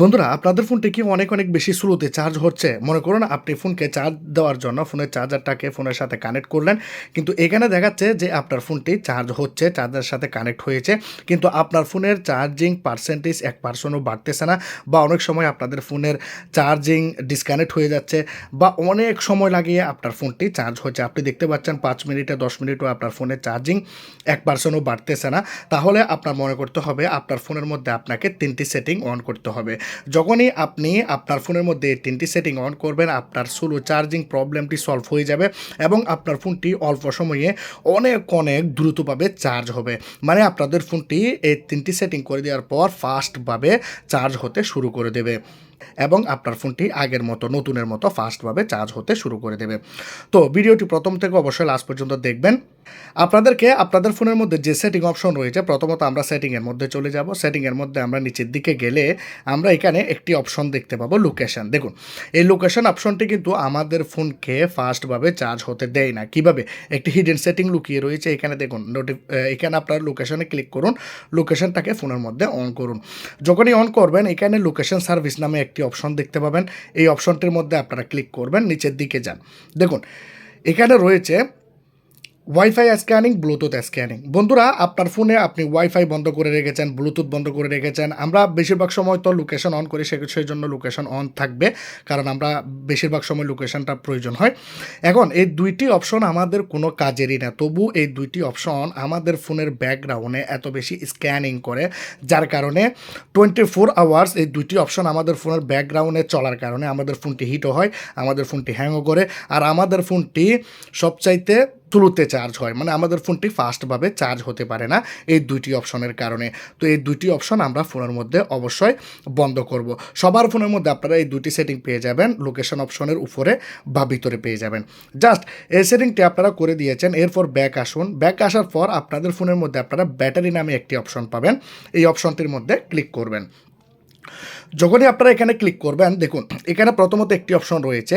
বন্ধুরা, আপনাদের ফোনটি কি অনেক অনেক বেশি স্লোতে চার্জ হচ্ছে? মনে করুন, আপনি ফোনকে চার্জ দেওয়ার জন্য ফোনের চার্জারটাকে ফোনের সাথে কানেক্ট করলেন, কিন্তু এখানে দেখাচ্ছে যে আপনার ফোনটি চার্জ হচ্ছে চার্জারের সাথে কানেক্ট হয়েছে, কিন্তু আপনার ফোনের চার্জিং পার্সেন্টেজ এক পার্সেন্টও বাড়তেছে না, বা অনেক সময় আপনাদের ফোনের চার্জিং ডিসকানেক্ট হয়ে যাচ্ছে, বা অনেক সময় লাগিয়ে আপনার ফোনটি চার্জ হচ্ছে। আপনি দেখতে পাচ্ছেন, পাঁচ মিনিটে, দশ মিনিটও আপনার ফোনের চার্জিং এক পার্সেন্টও বাড়তেছে না, তাহলে আপনার মনে করতে হবে, আপনার ফোনের মধ্যে আপনাকে তিনটি সেটিং অন করতে হবে। যখনই আপনি আপনার ফোনের মধ্যে এই তিনটি সেটিং অন করবেন, আপনার স্লো চার্জিং প্রবলেমটি সলভ হয়ে যাবে এবং আপনার ফোনটি অল্প সময়ে অনেক অনেক দ্রুতভাবে চার্জ হবে। মানে আপনাদের ফোনটি এই তিনটি সেটিং করে দেওয়ার পর ফাস্টভাবে চার্জ হতে শুরু করে দেবে এবং আপনার ফোনটি আগের মতো, নতুনের মতো ফাস্টভাবে চার্জ হতে শুরু করে দেবে। তো ভিডিওটি প্রথম থেকে অবশ্যই লাস্ট পর্যন্ত দেখবেন। আপনাদেরকে আপনাদের ফোনের মধ্যে যে সেটিং অপশন রয়েছে, প্রথমত আমরা সেটিংয়ের মধ্যে চলে যাব। সেটিংয়ের মধ্যে আমরা নিচের দিকে গেলে আমরা এখানে একটি অপশন দেখতে পাবো লোকেশন দেখুন, এই লোকেশন অপশনটি কিন্তু আমাদের ফোনকে ফাস্টভাবে চার্জ হতে দেয় না। কীভাবে? একটি হিডেন সেটিং লুকিয়ে রয়েছে এখানে, দেখুন নোটি এখানে আপনার লোকেশনে ক্লিক করুন লোকেশনটাকে ফোনের মধ্যে অন করুন। যখনই অন করবেন, এখানে লোকেশন সার্ভিস নামে একটি অপশন দেখতে পাবেন। এই অপশনটির মধ্যে আপনারা ক্লিক করবেন, নিচের দিকে যান। দেখুন, এখানে রয়েছে ওয়াইফাই স্ক্যানিং ব্লুটুথ স্ক্যানিং বন্ধুরা, আপনার ফোনে আপনি ওয়াইফাই বন্ধ করে রেখেছেন ব্লুটুথ বন্ধ করে রেখেছেন। আমরা বেশিরভাগ সময় তো লোকেশন অন করি সেই জন্য লোকেশন অন থাকবে, কারণ আমরা বেশিরভাগ সময় লোকেশনটা প্রয়োজন হয়। এখন, এই দুইটি অপশন আমাদের কোনো কাজেরই না। তবু এই দুইটি অপশন আমাদের ফোনের ব্যাকগ্রাউন্ডে এত বেশি স্ক্যানিং করে, যার কারণে টোয়েন্টি ফোর আওয়ার্স এই দুইটি অপশন আমাদের ফোনের ব্যাকগ্রাউন্ডে চলার কারণে আমাদের ফোনটি হিটও হয়, আমাদের ফোনটি হ্যাংও করে, আর আমাদের ফোনটি সবচাইতে তুলুতে চার্জ হয়। মানে আমাদের ফোনটি ফাস্টভাবে চার্জ হতে পারে না এই দুইটি অপশনের কারণে। তো এই দুইটি অপশন আমরা ফোনের মধ্যে অবশ্যই বন্ধ করব। সবার ফোনের মধ্যে আপনারা এই দুইটি সেটিং পেয়ে যাবেন। লোকেশন অপশনের উপরে বা ভিতরে পেয়ে যাবেন। জাস্ট এই সেটিংটি আপনারা করে দিয়েছেন, এরপর ব্যাক আসুন। ব্যাক আসার পর আপনাদের ফোনের মধ্যে আপনারা ব্যাটারি নামে একটি অপশন পাবেন। এই অপশনটির মধ্যে ক্লিক করবেন। যখনই আপনারা এখানে ক্লিক করবেন, দেখুন, এখানে প্রথমত একটি অপশন রয়েছে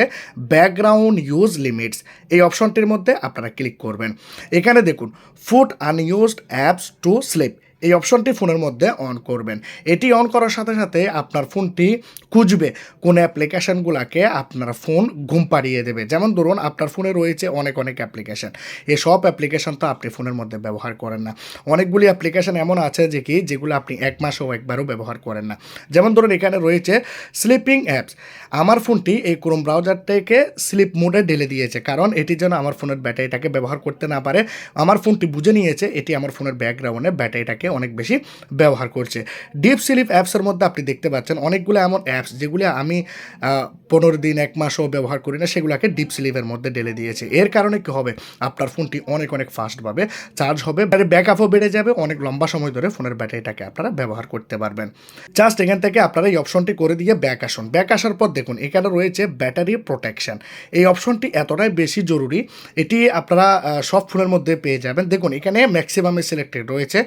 ব্যাকগ্রাউন্ড ইউজ লিমিটস এই অপশনটির মধ্যে আপনারা ক্লিক করবেন। এখানে দেখুন put unused apps to sleep এই অপশনটি ফোনের মধ্যে অন করবেন। এটি অন করার সাথে সাথে আপনার ফোনটি খুঁজবে কোন অ্যাপ্লিকেশানগুলোকে আপনার ফোন ঘুম পাড়িয়ে দেবে। যেমন ধরুন, আপনার ফোনে রয়েছে অনেক অনেক অ্যাপ্লিকেশান। এই সব অ্যাপ্লিকেশান তো আপনি ফোনের মধ্যে ব্যবহার করেন না। অনেকগুলি অ্যাপ্লিকেশান এমন আছে যে কি, যেগুলো আপনি এক মাসও একবারও ব্যবহার করেন না। যেমন ধরুন, এখানে রয়েছে স্লিপিং অ্যাপস। আমার ফোনটি এই ক্রোম ব্রাউজারটাকে স্লিপ মোডে ঢেলে দিয়েছে। কারণ এটি যেন আমার ফোনের ব্যাটারিটাকে ব্যবহার করতে না পারে। আমার ফোনটি বুঝে নিয়েছে, এটি আমার ফোনের ব্যাকগ্রাউন্ডে ব্যাটারিটাকে অনেক বেশি ব্যবহার করছে। ডিপ স্লিপ অ্যাপসের মধ্যে আপনি দেখতে পাচ্ছেন অনেকগুলো এমন অ্যাপস যেগুলো আমি পনেরো দিন, এক মাসও ব্যবহার করি না, সেগুলোকে ডিপ স্লিপের মধ্যে ঢেলে দিয়েছে। এর কারণে কী হবে? আপনার ফোনটি অনেক অনেক ফাস্টভাবে চার্জ হবে ব্যাকআপও বেড়ে যাবে, অনেক লম্বা সময় ধরে ফোনের ব্যাটারিটাকে আপনারা ব্যবহার করতে পারবেন। জাস্ট এখান থেকে আপনারা এই অপশনটি করে দিয়ে ব্যাক আসুন। ব্যাক আসার পর দেখুন, এখানে রয়েছে ব্যাটারি প্রোটেকশন এই অপশনটি এতটাই বেশি জরুরি, এটি আপনারা সব ফোনের মধ্যে পেয়ে যাবেন। দেখুন, এখানে ম্যাক্সিমামে সিলেক্টেড রয়েছে।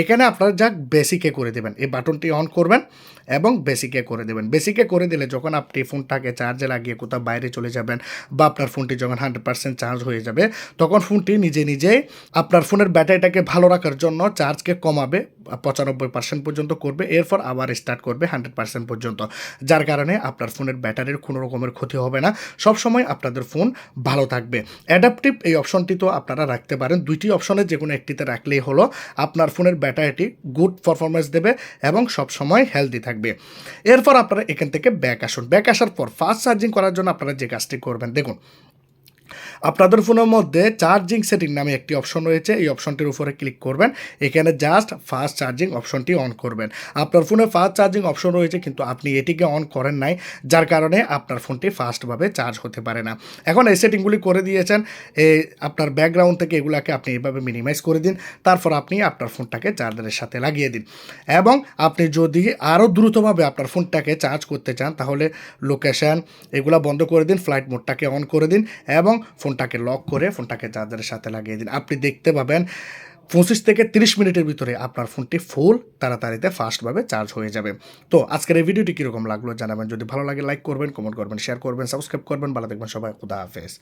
এখানে আপনারা যাক বেসিকে করে দেবেন। এই বাটনটি অন করবেন এবং বেসিকে করে দেবেন। বেসিকে করে দিলে যখন আপনি ফোনটাকে চার্জে লাগিয়ে কোথাও বাইরে চলে যাবেন বা আপনার ফোনটি যখন হান্ড্রেড পার্সেন্ট চার্জ হয়ে যাবে, তখন ফোনটি নিজে নিজেই আপনার ফোনের ব্যাটারিটাকে ভালো রাখার জন্য চার্জকে কমাবে পঁচানব্বই পার্সেন্ট পর্যন্ত করবে, এরপর আবার স্টার্ট করবে হান্ড্রেড পার্সেন্ট পর্যন্ত। যার কারণে আপনার ফোনের ব্যাটারির কোনো রকমের ক্ষতি হবে না। সবসময় আপনাদের ফোন ভালো থাকবে। অ্যাডাপটিভ এই অপশনটি তো আপনারা রাখতে পারেন। দুইটি অপশনের যে কোনো একটিতে রাখলেই হলো, আপনার ফোনের ব্যাটারিটি গুড পারফরমেন্স দেবে এবং সবসময় হেলদি থাকবে। এরপর আপনারা এখান থেকে ব্যাক আসুন। ব্যাক আসার পর ফাস্ট চার্জিং করার জন্য আপনারা যে কাজটি করবেন, দেখুন। আপনাদের ফোনের মধ্যে চার্জিং সেটিং নামে একটি অপশন রয়েছে। এই অপশনটির উপরে ক্লিক করবেন। এখানে জাস্ট ফাস্ট চার্জিং অপশনটি অন করবেন। আপনার ফোনে ফাস্ট চার্জিং অপশন রয়েছে, কিন্তু আপনি এটিকে অন করেন নাই, যার কারণে আপনার ফোনটি ফাস্টভাবে চার্জ হতে পারে না। এখন এই সেটিংগুলি করে দিয়েছেন। এই আপনার ব্যাকগ্রাউন্ড থেকে এগুলাকে আপনি এভাবে মিনিমাইজ করে দিন। তারপর আপনি আপনার ফোনটাকে চার্জারের সাথে লাগিয়ে দিন। এবং আপনি যদি আরও দ্রুতভাবে আপনার ফোনটাকে চার্জ করতে চান, তাহলে লোকেশান, এগুলা বন্ধ করে দিন, ফ্লাইট মোডটাকে অন করে দিন এবং ফোনটাকে লক করে ফোনটাকে চার্জারের সাথে লাগিয়ে দিন। আপনি দেখতে পাবেন পঁচিশ থেকে তিরিশ মিনিটের ভিতরে আপনার ফোনটি ফুল তাড়াতাড়িতে ফাস্টভাবে চার্জ হয়ে যাবে। তো আজকের এই ভিডিওটি কীরকম লাগল জানাবেন। যদি ভালো লাগে লাইক করবেন কমেন্ট করবেন শেয়ার করবেন সাবস্ক্রাইব করবেন। ভালো দেখবেন সবাই। খুদা হাফেজ।